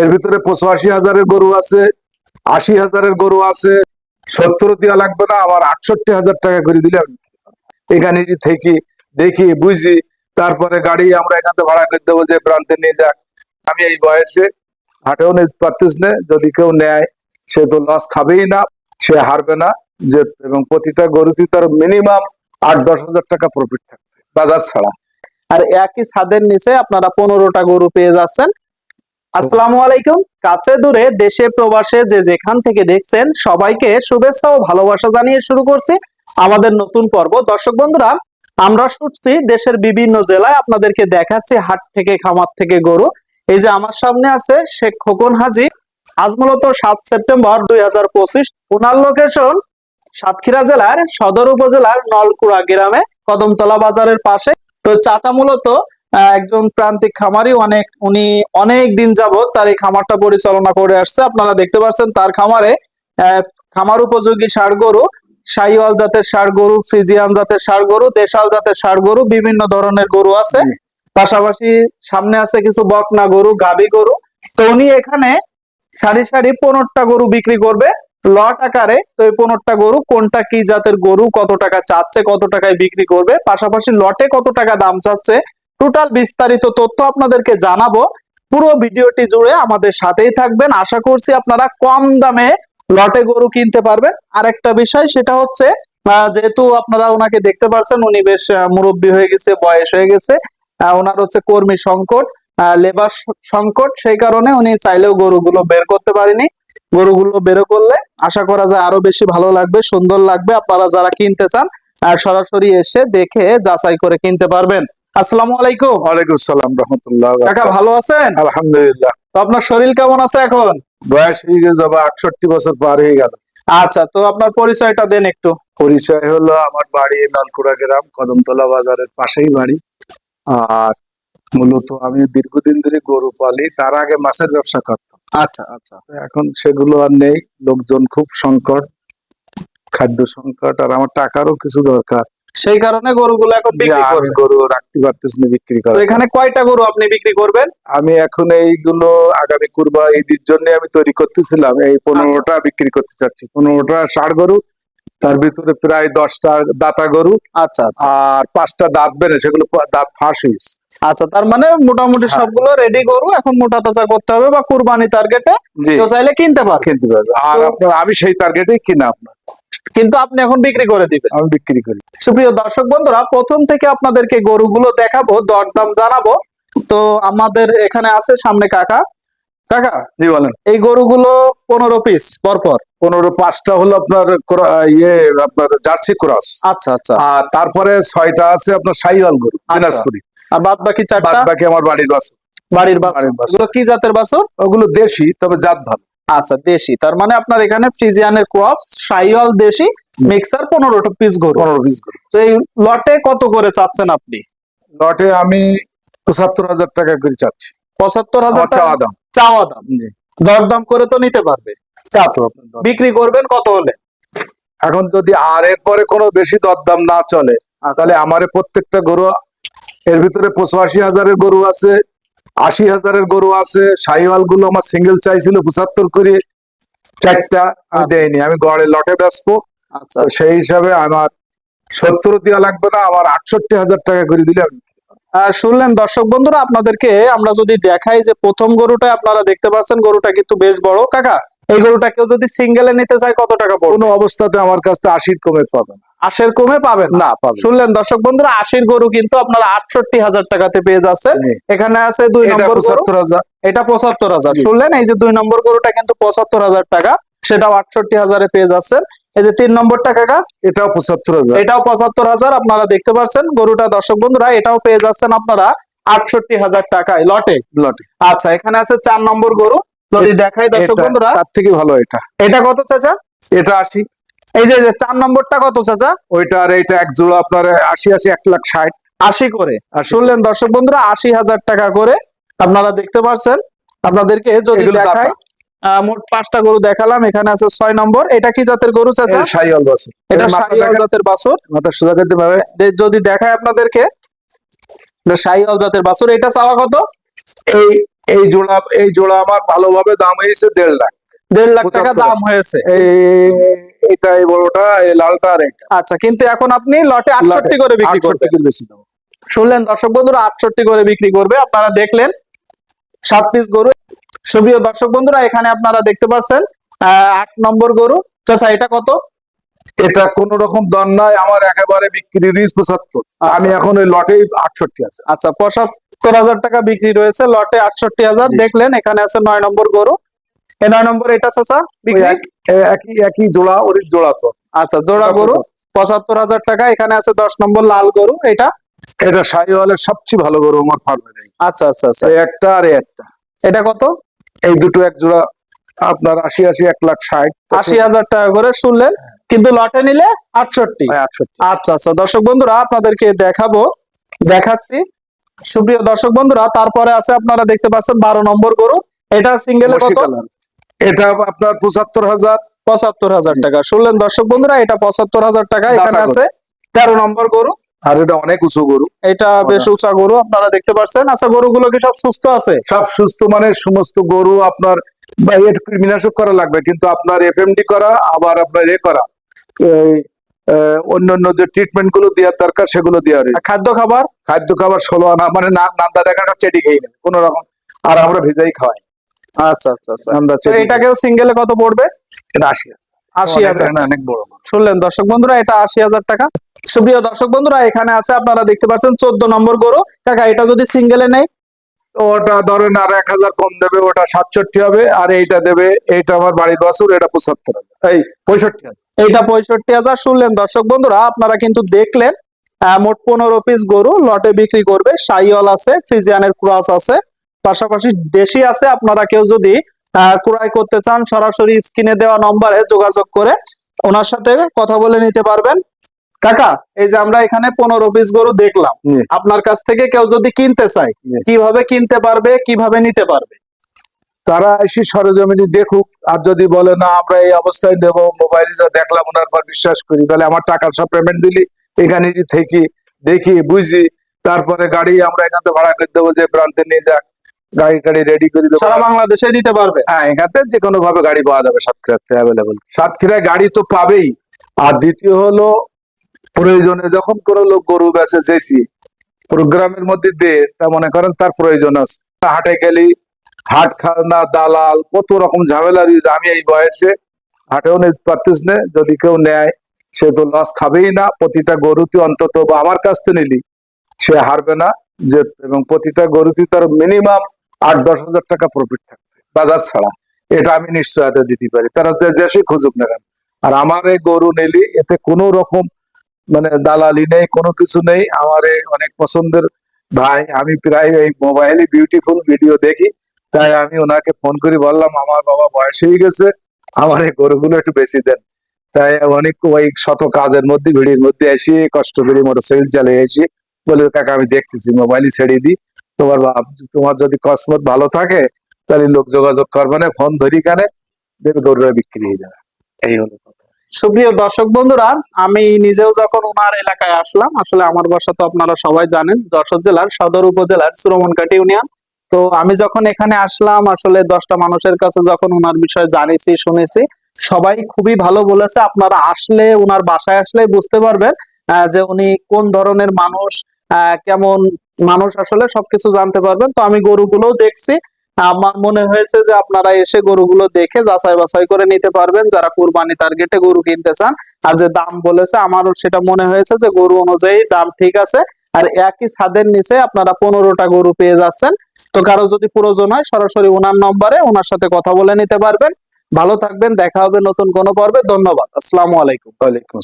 এর ভিতরে পঁচাশি হাজারের গরু আছে, আশি হাজারের গরু আছে সত্তর দেওয়া লাগবে না আমার আটষট্টি হাজার টাকা করে দিলে এখানে যে থেকে, দেখি, বুঝি, তারপরে গাড়ি আমরা এখান থেকে ভাড়া করে দেবো যে প্রান্তে নিয়ে যাক। আমি এই বয়সে হাটেও নিতে পারতিস না, যদি কেউ নেয়, সে তো লস খাবেই না, সে হারবে না, যে এবং প্রতিটা গরুতে তার মিনিমাম আট, দশ হাজার টাকা প্রফিট থাকবে, বাজার ছাড়া। আর একই ছাদের নিচে আপনারা পনেরোটা গরু পেয়ে যাচ্ছেন আসসালামু আলাইকুম। কাছে দূরে, দেশে, প্রবাসে যে যেখান থেকে দেখছেন, সবাইকে শুভেচ্ছা ও ভালোবাসা জানিয়ে শুরু করছি আমাদের নতুন পর্ব। দর্শক বন্ধুরা, আমরা শুটছি দেশের বিভিন্ন জেলায় আপনাদেরকে দেখাচ্ছি হাট থেকে, খামার থেকে গরু। এই যে আমার সামনে আছে শেখ খোকন হাজি। আজ মূলত সাত সেপ্টেম্বর দুই হাজার পঁচিশ ওনার লোকেশন সাতক্ষীরা জেলার সদর উপজেলার নলকুড়া গ্রামে, কদমতলা বাজারের পাশে। তো চাচা মূলত একজন প্রান্তিক খামারি অনেক উনি অনেক দিন যাবত তার এই খামারটা পরিচালনা করে আসছে। আপনারা দেখতে পাচ্ছেন তার খামারে খামার উপযোগী ষাড় গরু শাহিওয়াল জাতের ষাড় গরু ফ্রিজিয়ান জাতের ষাড় গরু দেশাল জাতের ষাড় গরু বিভিন্ন ধরনের গরু আছে। পাশাপাশি সামনে আছে কিছু বকনা গরু গাবি গরু। তো উনি এখানে সারি সারি পনেরোটা গরু বিক্রি করবে। লট আকারে তো এই পনেরোটা গরু কোনটা কি জাতের গরু কত টাকা চাচ্ছে কত টাকায় বিক্রি করবে। পাশাপাশি লটে কত টাকা দাম চাচ্ছে টোটাল বিস্তারিত তথ্য আপনাদেরকে জানাব। পুরো ভিডিওটি জুড়ে আমাদের সাথেই থাকবেন। আশা করছি আপনারা কম দামে লটে গরু কিনতে পারবেন। আরেকটা বিষয়, সেটা হচ্ছে যেহেতু আপনারা ওনাকে দেখতে পাচ্ছেন উনি বেশ মুরব্বী হয়ে গেছে, বয়স হয়ে গেছে। ওনার হচ্ছে কর্মী সংকট লেবার সংকট। সেই কারণে উনি চাইলেও গরুগুলো বের করতে পারেনি। গরুগুলো বের করলে আশা করা যায় আরও বেশি ভালো লাগবে, সুন্দর লাগবে। আপনারা যারা কিনতে চান সরাসরি এসে দেখে যাচাই করে কিনতে পারবেন। আসসালামু আলাইকুম। ওয়ালাইকুম সালাম রহমতুল্লাহ কাকা ভালো আছেন? আলহামদুলিল্লাহ। তো আপনার শরীর কেমন আছে এখন? বয়স হয়ে গেছে বাবা আটষট্টি বছর পার হয়ে গেল। আচ্ছা তো আপনার পরিচয়টা দেন একটু। পরিচয় হলো আমার বাড়ি নলকুড়া গ্রাম কদমতলা বাজারের পাশেই বাড়ি। আর মূলত আমি দীর্ঘদিন ধরে গরু পালি তার আগে মাছের ব্যবসা করতাম। আচ্ছা আচ্ছা। এখন সেগুলো আর নেই লোকজন খুব সংকট খাদ্য সংকট আর আমার টাকারও কিছু দরকার। সেই কারণে গরুগুলো এখন বিক্রি করবেন গরু রাখতে পারতেছি না বিক্রি করা এখানে কয়টা গরু আপনি বিক্রি করবেন? আমি এখন এইগুলো আগামী কুরবা ঈদের জন্য আমি তৈরি করতেছিলাম এই পনেরোটা বিক্রি করতে চাচ্ছি। পনেরোটা ষাট গরু তার ভিতরে প্রায় দশটা দাতা গরু আচ্ছা আচ্ছা। আর পাঁচটা দাঁত বেড়ে সেগুলো দাঁত ফাঁস হয়েছে। আচ্ছা তার মানে মোটামুটি হ্যাঁ। সবগুলো রেডি গরু এখন মোটা তাজা করতে হবে বা কুরবানি টার্গেটে কেউ চাইলে কিনতে পারবে। কিনতে পারবে। আর তো- আমি সেই টার্গেটে কিনা আপনার। কিন্তু আপনি এখন বিক্রি করে দিবেন। আমি বিক্রি করি। সুপ্রিয় দর্শক বন্ধুরা প্রথম থেকে আপনাদেরকে গরুগুলো দেখাবো দরদাম জানাব। তো আমাদের এখানে আছে সামনে কাকা। কাকা জি বলেন। এই গরুগুলো পনেরো পিস পরপর। পনেরো পাঁচটা হলো আপনার ইয়ে আপনার জার্সি ক্রস। আচ্ছা আচ্ছা। আর তারপরে ছয়টা আছে আপনার সাইওয়াল গরু আচ্ছা। দিনাজপুরি। আর বাদ বাকি বাদ চারটা? বাকি আমার বাড়ির বাস বাড়ির বাছুর। বাড়ির বাছুর। এগুলো কি জাতের বাছুর? ওগুলো দেশি তবে জাত ভালো। আচ্ছা দেশি। তার মানে আপনার এখানে ফ্রিজিয়ানের ক্রপ সাইওয়াল দেশি মিক্সার পনেরোটা পিস গরু। পনেরো পিস গরু। তো এই লটে কত করে চাচ্ছেন আপনি? লটে আমি পঁচাত্তর হাজার টাকা করে চাচ্ছি। পঁচাত্তর হাজার চাওয়া দাম। চাওয়া দাম। জি। দরদাম করে তো নিতে পারবে। তা তো বিক্রি করবেন কত হলে? এখন যদি আর এরপরে কোনো বেশি দরদাম না চলে তাহলে তাহলে আমার প্রত্যেকটা গরু এর ভিতরে পঁচাশি হাজারের গরু আছে আশি হাজারের গরু আছে। শাহিওয়ালগুলো আমার সিঙ্গেল চাইছিল পঁচাত্তর করে চারটা আমি আচ্ছা। দেয়নি আমি গড়ে লটে বেচবো। আচ্ছা। সেই হিসাবে আমার সত্তর দেওয়া লাগবে না আমার আটষট্টি হাজার টাকা করে দিলে আমি শুনলেন দর্শক বন্ধুরা আপনাদেরকে আমরা যদি দেখাই যে প্রথম গরুটা আপনারা দেখতে পাচ্ছেন গরুটা কিন্তু বেশ বড়। কাকা এই গরুটা কেউ যদি সিঙ্গেলে নিতে চায় কত টাকা পড়বে? কোনো অবস্থাতে আমার কাছ থেকে আশির কমে পাবে না। আশের কমে পাবেন না। শুনলেন দর্শক বন্ধুরা আশির গরু কিন্তু আপনারা আটষট্টি হাজার টাকাতে পেয়ে যাচ্ছেন। এখানে আছে দুই নম্বর পঁচাত্তর হাজার এটা পঁচাত্তর হাজার শুনলেন এই যে দুই নম্বর গরুটা কিন্তু পঁচাত্তর হাজার টাকা সেটাও আটষট্টি হাজারে পেয়ে যাচ্ছেন। এই যে তিন নম্বরটা কাকা এটাও পঁচাত্তর হাজার এটাও পঁচাত্তর হাজার আপনারা দেখতে পাচ্ছেন। গরুটা দর্শক বন্ধুরা এটাও পেয়ে যাচ্ছেন আপনারা আটষট্টি হাজার টাকায়। লটে? লটে। আচ্ছা এখানে আছে চার নম্বর গরু। যদি দেখাই দর্শক বন্ধুরা। তার থেকে ভালো এটা। এটা কত চাচা? এটা আশি। এই যে চার নম্বরটা কত চাচা? ওইটা আর এইটা এক জোড়া আপনার আশি আশি এক লাখ ষাট। আশি করে। আর শুনলেন দর্শক বন্ধুরা আশি হাজার টাকা করে আপনারা দেখতে পাচ্ছেন আপনাদেরকে যদি আহ, মোট পাঁচটা গরু দেখালাম এখানে আছে ছয় নম্বর। এটা কি জাতের গরু চাচা? এটা জাতের বাছুর। মাথা সোজা করতে পারবে যদি দেখায় আপনাদেরকে। জাতের বাছুর। এটা চাওয়া কত? এই এই জোড়া এই জোড়া আমার ভালোভাবে দাম হয়েছে দেড় লাখ। দেড় লাখ টাকা দাম হয়েছে। এটা এই বড়টা এই লালটা আর এটা। আচ্ছা কিন্তু এখন আপনি লটে আটষট্টি করে বিক্রি করবেন। বেশি দাম শুনলেন দর্শক বন্ধুরা আটষট্টি করে বিক্রি করবে। আপনারা দেখলেন সাত পিস গরু। সুপ্রিয় দর্শক বন্ধুরা এখানে আপনারা দেখতে পাচ্ছেন আট নম্বর গরু। চাচা এটা কত? এটা কোন রকম দর নাই আমার একেবারে বিক্রি রিস পঁচাত্তর। আমি এখন ওই লটেই আটষট্টি আছে। আচ্ছা পঁচাত্তর হাজার টাকা বিক্রি রয়েছে লটে আটষট্টি হাজার। দেখলেন এখানে আছে নয় নম্বর গরু। এই নয় নম্বর এটা চাচা? একই একই জোড়া ওর জোড়া তো। আচ্ছা জোড়া গরু পঁচাত্তর। হাজার টাকা এখানে আছে দশ নম্বর লাল গরু এটা? এটা শাহিওয়ালের সবচেয়ে ভালো গরু আমার ফার্মে আচ্ছা আচ্ছা আচ্ছা। একটা আর একটা। এটা কত? এই দুটো এক জোড়া আপনার আশি আশি এক লাখ ষাট। আশি হাজার টাকা করে শুনলেন কিন্তু লটে নিলে আটষট্টি। হ্যাঁ, আটষট্টি। আচ্ছা আচ্ছা দর্শক বন্ধুরা আপনাদেরকে দেখাবো দেখাচ্ছি। সুপ্রিয় দর্শক বন্ধুরা তারপরে আছে আপনারা দেখতে পাচ্ছেন বারো নম্বর গরু এটা সিঙ্গেলে কত। এটা আপনার পঁচাত্তর হাজার। পঁচাত্তর হাজার টাকা। শুনলেন দর্শক বন্ধুরা এটা পঁচাত্তর হাজার টাকা এখানে আছে। তেরো নম্বর গরু। আর এটা অনেক উঁচু গরু। এটা বেশ উঁচা গরু আপনারা দেখতে পাচ্ছেন। আচ্ছা গরুগুলো কি সব সুস্থ আছে? সব সুস্থ মানে সমস্ত গরু আপনার কৃমিনাশক করা লাগবে কিন্তু আপনার এফএমডি করা আবার আপনার এ করা। অন্যান্য যে ট্রিটমেন্টগুলো দেওয়ার দরকার সেগুলো দেওয়া আর খাদ্য খাবার? খাদ্য খাবার ষোলো আনা মানে না নান্দা দেখাটা চেটি খেয়ে নেবে কোন রকম আর আমরা ভেজাই খাওয়াই। আচ্ছা আচ্ছা আচ্ছা। এটাকেও সিঙ্গেলে কত পড়বে? এটা আশি আশি হাজার। অনেক- বড় শুনলেন দর্শক বন্ধুরা এটা আশি হাজার টাকা। সুপ্রিয় দর্শক বন্ধুরা এখানে আছে আপনারা দেখতে পাচ্ছেন চোদ্দ নম্বর গরু। কাকা এটা যদি সিঙ্গেলে নেই? ওটা ধরেন আর এক হাজার কম দেবে ওটা সাতষট্টি হবে আর এইটা দেবে এইটা আমার বাড়ির বাসুর এটা পঁচাত্তর এই পঁয়ষট্টি হাজার। এইটা পঁয়ষট্টি হাজার শুনলেন দর্শক বন্ধুরা আপনারা কিন্তু দেখলেন মোট পনেরো পিস গরু লটে বিক্রি করবে সাইওয়াল আছে ফিজিয়ানের ক্রস আছে। পাশাপাশি দেশি আছে আপনারা কেউ যদি ক্রয় করতে চান সরাসরি স্ক্রিনে দেওয়া নম্বরে যোগাযোগ করে ওনার সাথে কথা বলে নিতে পারবেন। কাকা এই যে আমরা এখানে পনেরো পিস গরু দেখলাম। আপনার কাছ থেকে কেউ যদি কিনতে চায় কীভাবে কিনতে পারবে কীভাবে নিতে পারবে? তারা এসে সরজমিনি দেখুক আর যদি বলে না আমরা এই অবস্থায় নেব মোবাইল যা দেখলাম ওনার পর বিশ্বাস করি তাহলে আমার টাকার সব পেমেন্ট দিলি এখানে থেকে দেখি বুঝি তারপরে গাড়ি আমরা এখান থেকে ভাড়া করে দেবো যে প্রান্তে নিয়ে যাক। গাড়ি টাড়ি রেডি করে দেবো। সারা বাংলাদেশে দিতে পারবে। হ্যাঁ এখান যে কোনো ভাবে গাড়ি পাওয়া যাবে সাতক্ষীরাতে অ্যাভেলেবল সাতক্ষীরায় গাড়ি তো পাবেই। আর দ্বিতীয় হলো প্রয়োজনে যখন কোনো লোক গরু বেচে চেয়েছি প্রোগ্রামের মধ্যে দে তা মনে করেন তার প্রয়োজন আছে। হাটে গেলি হাট খানা দালাল কত রকম ঝামেলা দিয়েছে আমি এই বয়সে হাটেও নিতে পারতিস না যদি কেউ নেয় সে তো লস খাবেই না। প্রতিটা গরুতে অন্তত বা আমার কাছ থেকে নিলি সে হারবে না। যে এবং প্রতিটা গরুতে তার মিনিমাম আট, দশ হাজার টাকা প্রফিট থাকবে। বাজার ছাড়া। এটা আমি নিশ্চয়তা দিতে পারি। তারা দেশে খুঁজুক না কেন। আর আমার এই গরু নিলি, এতে কোনো রকম মানে দালালি নেই, কোনো কিছু নেই। আমার অনেক পছন্দের ভাই, আমি প্রায় এই মোবাইলে বিউটিফুল ভিডিও দেখি। তাই আমি ওনাকে ফোন করে বললাম, আমার বাবা বয়স হয়ে গেছে, আমার এই গরুগুলো একটু বেশি দেন। তাই অনেক ওই শত কাজের মধ্যে, ভিড়ির মধ্যে এসে কষ্ট করে মোটরসাইকেল চালিয়ে এসে বলে, কাকা, আমি দেখতেছি মোবাইলই ছেড়ে দিই। তোমার বাপ- তোমার যদি কসমত ভালো থাকে, তাহলে লোক যোগাযোগ করবে না, ফোন ধরি কানে গরুরা বিক্রি হয়ে যাবে। এই হলো সুপ্রিয় দর্শক বন্ধুরা, আমি নিজেও যখন ওনার এলাকায় আসলাম, আসলে আমার বাসা তো আপনারা সবাই জানেন, যশোর জেলার সদর উপজেলার সুরমনকাটি ইউনিয়ন। তো আমি যখন এখানে আসলাম, আসলে দশটা মানুষের কাছে যখন ওনার বিষয়ে জানিছি শুনেছি, সবাই খুবই ভালো বলেছে। আপনারা আসলে ওনার বাসায় আসলে বুঝতে পারবেন যে উনি কোন ধরনের মানুষ কেমন মানুষ আসলে সবকিছু জানতে পারবেন। তো আমি গরুগুলোও দেখছি। আমার মনে হয়েছে যে আপনারা এসে গরুগুলো দেখে যাচাই বাছাই করে নিতে পারবেন। যারা কুরবানি টার্গেটে গরু কিনতে চান, আর যে দাম বলেছে, আমারও সেটা মনে হয়েছে যে গরু অনুযায়ী দাম ঠিক আছে। আর একই ছাদের নিচে আপনারা পনেরোটা গরু পেয়ে যাচ্ছেন। তো কারও যদি প্রয়োজন হয়, সরাসরি ওনার নম্বরে ওনার সাথে কথা বলে নিতে পারবেন। ভালো থাকবেন, দেখা হবে নতুন কোনো পর্বে। ধন্যবাদ। আসসালামু আলাইকুম। ওয়ালাইকুম।